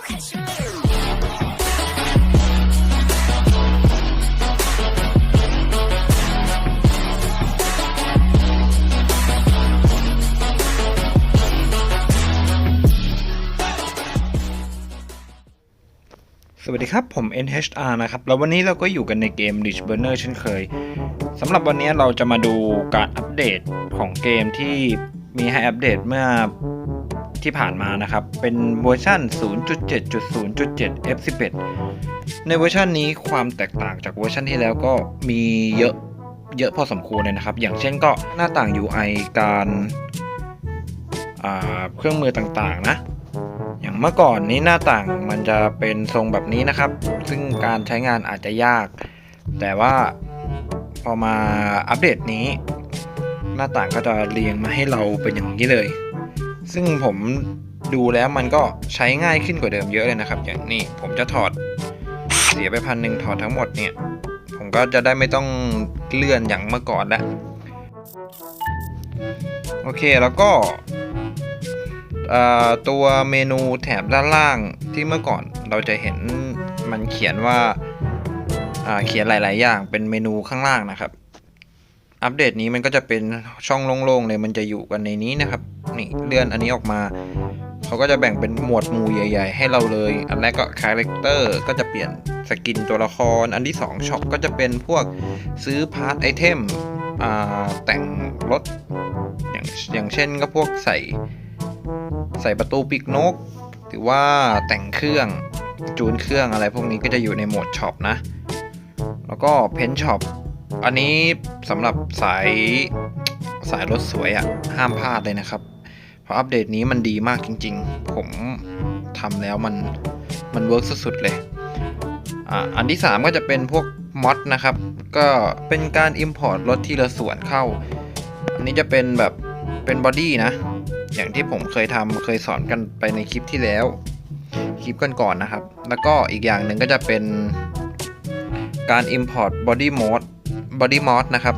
สวัสดีครับ ผม NHR นะครับ แล้ววันนี้เราก็อยู่กันในเกม Rich Burner เช่นเคยสำหรับวันนี้เราจะมาดูการอัปเดตของเกมที่มีให้อัปเดตเมื่อ ที่ผ่านมานะครับ เป็นเวอร์ชัน0.7.0.7 F11 ในเวอร์ชันนี้ความแตกต่างจากเวอร์ชันที่แล้วก็มีเยอะเยอะพอสมควรเลยนะครับ อย่างเช่นก็หน้าต่าง UI การอ่าเครื่องมือต่างๆนะ อย่างเมื่อก่อนนี้หน้าต่างมันจะเป็นทรงแบบนี้นะครับ ซึ่งการใช้งานอาจจะยาก แต่ว่าพอมาอัปเดตนี้ หน้าต่างก็จะเรียงมาให้เราเป็นอย่างนี้เลย ซึ่งผมดูแล้วมันก็ใช้ง่ายขึ้นกว่าเดิมเยอะเลยนะครับ อย่างนี้ผมจะถอดเสียไปพันหนึ่งถอดทั้งหมดเนี่ย ผมก็จะได้ไม่ต้องเลื่อนอย่างเมื่อก่อนแล้วโอเคแล้วก็ตัวเมนูแถบด้านล่างที่เมื่อก่อนเราจะเห็นมันเขียนว่าเขียนหลาย ๆ อย่างเป็นเมนูข้างล่างนะครับ อัปเดตนี้มันก็จะเป็นช่องโล่งๆเลยมันจะอยู่กันในนี้นะครับนี่เลื่อนอันนี้ออกมาเขาก็จะแบ่งเป็นหมวดหมู่ใหญ่ ๆ ให้เราเลย อันแรกก็คาแรคเตอร์ก็จะเปลี่ยนสกินตัวละคร อันที่2ช็อปก็จะเป็นพวกซื้อพาร์ทไอเทมอ่าแต่งรถอย่างอย่างเช่นก็พวกใส่ใส่ประตูปีกนก หรือว่าแต่งเครื่องจูนเครื่องอะไรพวกนี้ก็จะอยู่ในโหมดช็อปนะ แล้วก็เพนช็อป อันนี้สำหรับสายสายรถสวยอะ่ะ ห้ามพลาดเลยนะครับ เพราะอัปเดตนี้มันดีมากจริง ๆ ผมทำแล้วมันมันเวิร์กสุดๆเลยอ่าอันที่ 3 ก็จะเป็นพวกมอดนะครับ ก็เป็นการ Import รถที่ละส่วนเข้า อันนี้จะเป็นแบบเป็นบอดี้นะ อย่างที่ผมเคยทำเคยสอนกันไปในคลิปที่แล้ว คลิปก่อนๆนะครับ แล้วก็อีกอย่างหนึ่งก็จะเป็นการ import body mode body mod นะครับ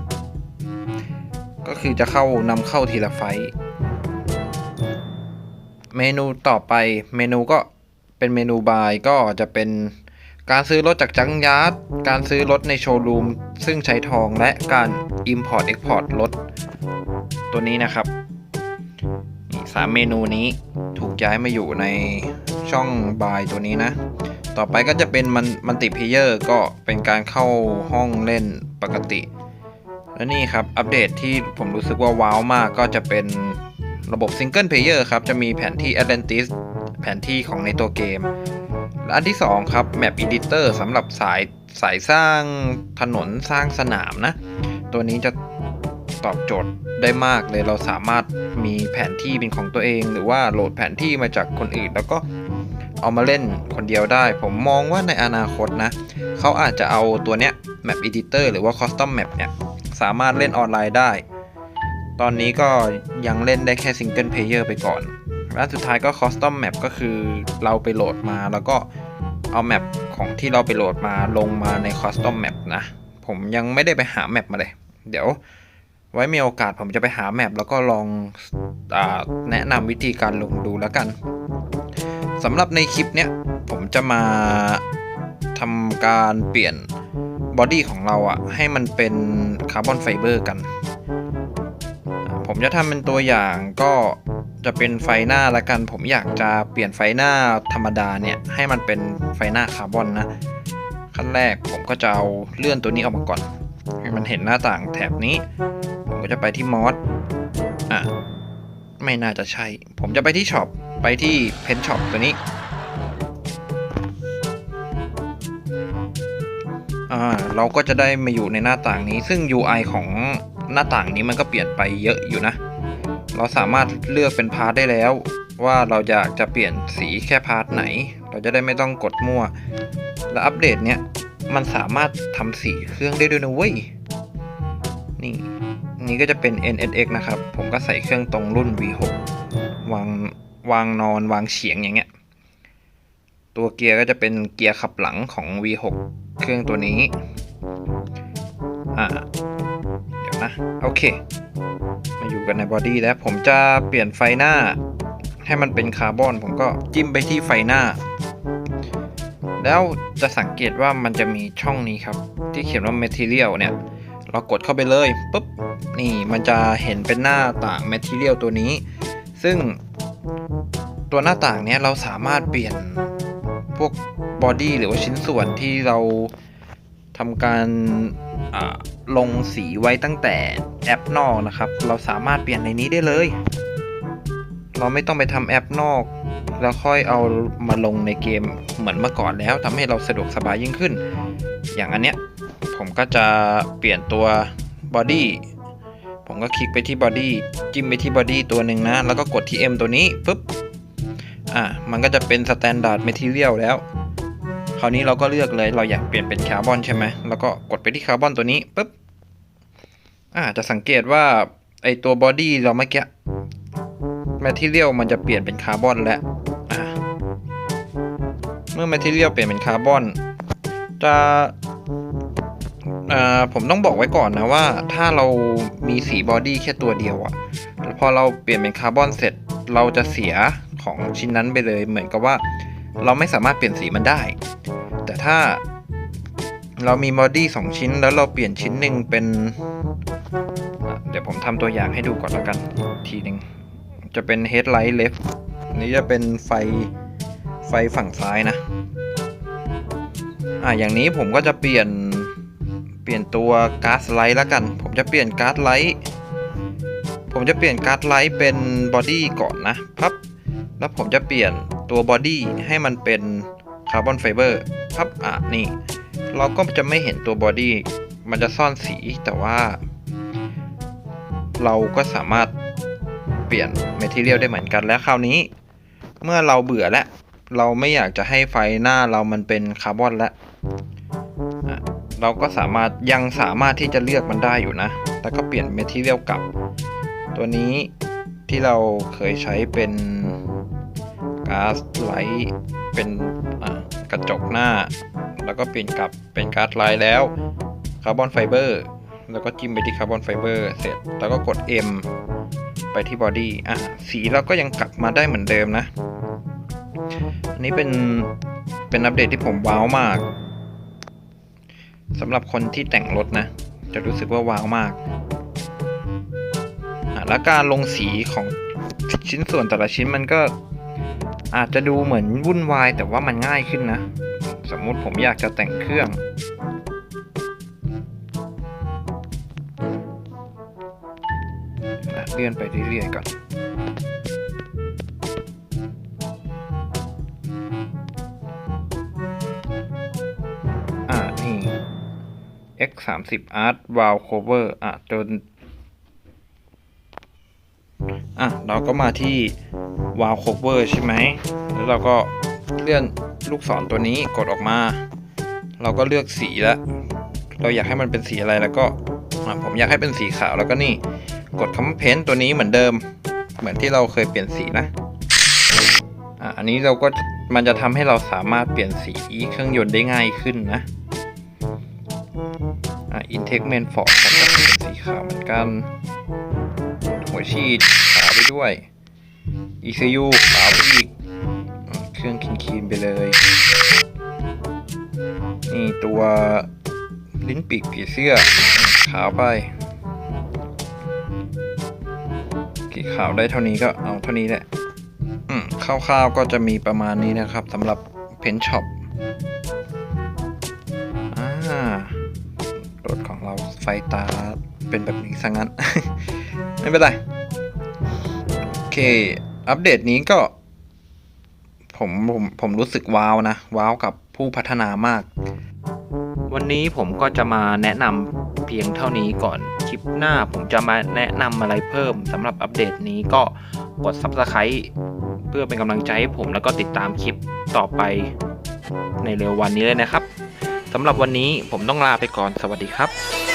ก็คือจะเข้านำเข้าทีละไฟล์เมนูต่อไปเมนูก็เป็นเมนูบายก็จะเป็นการซื้อรถจากจังยาร์ดการซื้อรถในโชว์รูม ซึ่งใช้ทองและการ import export รถ ตัวนี้นะครับนี่สามเมนูนี้ถูกย้ายมาอยู่ในช่องบายตัวนี้นะ ต่อไปก็จะเป็นมันมันติเพเยอร์ก็เป็นการเข้าห้องเล่นปกติ และนี่ครับ อัปเดตที่ผมรู้สึกว่าว้าวมากก็จะเป็นระบบซิงเกิลเพเยอร์ครับ จะมีแผนที่ Atlantis แผนที่ของในตัวเกม และอันที่ 2 ครับ Map Editor สำหรับสายสายสร้างถนนสร้างสนามนะ ตัวนี้จะตอบโจทย์ได้มากเลยเราสามารถมีแผนที่เป็นของตัวเอง หรือว่าโหลดแผนที่มาจากคนอื่น แล้วก็ เอามาเล่นคนเดียวได้ ผมมองว่าในอนาคตนะ เขาอาจจะเอาตัวเนี้ย Map Editor หรือว่า Custom Map เนี่ย สามารถเล่นออนไลน์ได้ ตอนนี้ก็ยังเล่นได้แค่ Single Player ไปก่อนและสุดท้ายก็ Custom Map ก็คือเราไปโหลดมาแล้วก็เอาแมปของที่เราไปโหลดมาลงมาใน Custom Map นะ ผมยังไม่ได้ไปหาแมปมาเลย เดี๋ยวไว้มีโอกาสผมจะไปหาแมปแล้วก็ลองอแนะนำวิธีการลงดูแล้วกัน สำหรับในคลิปเนี้ยผมจะมาทำการเปลี่ยนบอดี้ของเราอะให้มันเป็นคาร์บอนไฟเบอร์กัน ผมจะทำเป็นตัวอย่างก็จะเป็นไฟหน้าละกัน ผมอยากจะเปลี่ยนไฟหน้าธรรมดาเนี่ยให้มันเป็นไฟหน้าคาร์บอนนะขั้นแรกผมก็จะเอาเลื่อนตัวนี้ออกมาก่อน ให้มันเห็นหน้าต่างแถบนี้ ผมก็จะไปที่มอสอะไม่น่าจะใช่ ผมจะไปที่ช็อป ไปที่เพนช็อปตัวนี้อ่าเราก็จะได้มาอยู่ในหน้าต่างนี้ ซึ่ง UI ของหน้าต่างนี้มันก็เปลี่ยนไปเยอะอยู่นะ เราสามารถเลือกเป็นพาร์ทได้แล้ว ว่าเราอยากจะเปลี่ยนสีแค่พาร์ทไหน เราจะได้ไม่ต้องกดมั่ว และอัปเดตเนี้ยมันสามารถทำสีเครื่องได้ด้วยนะเว้ย นี่นี่ก็จะเป็น NSX นะครับ ผมก็ใส่เครื่องตรงรุ่น V6 วาง วางนอนวางเฉียงอย่างเงี้ย ตัวเกียร์ก็จะเป็นเกียร์ขับหลังของ V6 เครื่องตัวนี้ อ่า เดี๋ยวนะ โอเค มาอยู่กันในบอดี้แล้ว ผมจะเปลี่ยนไฟหน้า ให้มันเป็นคาร์บอน ผมก็จิ้มไปที่ไฟหน้า แล้วจะสังเกตว่ามันจะมีช่องนี้ครับ ที่เขียนว่า material เนี่ย เรากดเข้าไปเลยปุ๊บ นี่มันจะเห็นเป็นหน้าต่าง material ตัวนี้ ซึ่ง ตัวหน้าต่างเนี้ยเราสามารถเปลี่ยนพวกบอดี้หรือว่าชิ้นส่วนที่เราทำการลงสีไว้ตั้งแต่แอปนอกนะครับ เราสามารถเปลี่ยนในนี้ได้เลย เราไม่ต้องไปทำแอปนอก แล้วค่อยเอามาลงในเกมเหมือนเมื่อก่อนแล้วทำให้เราสะดวกสบายยิ่งขึ้น อย่างอันเนี้ยผมก็จะเปลี่ยนตัวบอดี้ ผมก็คลิกไปที่บอดี้จิ้มไปที่บอดี้ตัวหนึ่งนะ แล้วก็กดที่ M ตัวนี้ปุ๊บอะมันก็จะเป็นสแตนดาร์ดเมทิเรียลแล้ว คราวนี้เราก็เลือกเลยเราอยากเปลี่ยนเป็นคาร์บอนใช่ไหมแล้วก็กดไปที่คาร์บอนตัวนี้ปุ๊บอ่าจะสังเกตว่าไอตัวบอดี้เราเมื่อกี้แมทเทียลมันจะเปลี่ยนเป็นคาร์บอนแล้วเมื่อแมทเทียลเปลี่ยนเป็นคาร์บอนจะ ผมต้องบอกไว้ก่อนนะว่า ถ้าเรามีสีบอดี้แค่ตัวเดียวอะพอเราเปลี่ยนเป็นคาร์บอนเสร็จเราจะเสียของชิ้นนั้นไปเลย เหมือนกับว่าเราไม่สามารถเปลี่ยนสีมันได้ แต่ถ้าเรามีบอดี้สองชิ้นแล้วเราเปลี่ยนชิ้นหนึ่งเป็น เดี๋ยวผมทำตัวอย่างให้ดูก่อนแล้วกันทีหนึ่งจะเป็น headlight left นนี้จะเป็นไฟไฟฝั่งซ้ายนะ อะอย่างนี้ผมก็จะเปลี่ยน เปลี่ยนตัวก๊าซไลท์แล้วกัน ผมจะเปลี่ยนก๊าซไลท์ผมจะเปลี่ยนก๊าซไลท์เป็นบอดี้ก่อนนะพับแล้วผมจะเปลี่ยนตัวบอดี้ให้มันเป็นคาร์บอนไฟเบอร์พับอะนี่ เราก็จะไม่เห็นตัวบอดี้มันจะซ่อนสีแต่ว่า เราก็สามารถเปลี่ยนเมทีเรียลได้เหมือนกันและคราวนี้ เมื่อเราเบื่อแล้ว เราไม่อยากจะให้ไฟหน้าเรามันเป็นคาร์บอนแล้ว เราก็สามารถยังสามารถที่จะเลือกมันได้อยู่นะ แล้วก็เปลี่ยนเมทีเรียลกลับ ตัวนี้ที่เราเคยใช้เป็นก๊าซไลท์เป็นกระจกหน้า แล้วก็เปลี่ยนกลับเป็นก๊าซไลท์แล้วคาร์บอนไฟเบอร์แล้วก็จิ้มไปที่คาร์บอนไฟเบอร์เสร็จ แล้วก็กด M ไปที่บอดี้อะสีเราก็ยังกลับมาได้เหมือนเดิมนะ อันนี้เป็นเป็นอัปเดตที่ผมว้าวมาก สำหรับคนที่แต่งรถนะ จะรู้สึกว่าว้าวมาก และการลงสีของชิ้นส่วนแต่ละชิ้นมันก็อาจจะดูเหมือนวุ่นวาย แต่ว่ามันง่ายขึ้นนะ สมมุติผมอยากจะแต่งเครื่อง เลื่อนไปเรื่อยๆก่อน x 3 0 art wall cover อะจน อะ เราก็มาที่ wall cover ใช่ไหม แล้วเราก็เลื่อนลูกศรตัวนี้กดออกมา เราก็เลือกสีล้วเราอยากให้มันเป็นสีอะไรแล้วก็อะผมอยากให้เป็นสีขาวแล้วก็นี่ กดคำว่า paint ตัวนี้เหมือนเดิม เหมือนที่เราเคยเปลี่ยนสีนะอะอันนี้เราก็มันจะทำให้เราสามารถเปลี่ยนสีเครื่องยนต์ได้ง่ายขึ้นนะ อะ intake main fork ผมก็เป็นสีขาวเหมือนกันหัวฉีดขาวไปด้วย ECU ขาวไปอีก เครื่องคินคีนไปเลย นี่ตัวลิ้นปีกผีเสื้อ ขาวไปกี่ขาวได้เท่านี้ก็เอาเท่านี้แหละอืมคร่าวๆก็จะมีประมาณนี้นะครับสำหรับเพนช็อป ไฟตาเป็นแบบนี้ซะงั้น ไม่เป็นไร โอเค อัปเดตนี้ก็ ผมผมผมรู้สึกว้าวนะ ว้าวกับผู้พัฒนามาก วันนี้ผมก็จะมาแนะนำเพียงเท่านี้ก่อน คลิปหน้าผมจะมาแนะนำอะไรเพิ่มสำหรับอัปเดตนี้ก็กด Subscribe เพื่อเป็นกำลังใจให้ผมแล้วก็ติดตามคลิปต่อไปในเร็ววันนี้เลยนะครับสำหรับวันนี้ผมต้องลาไปก่อนสวัสดีครับ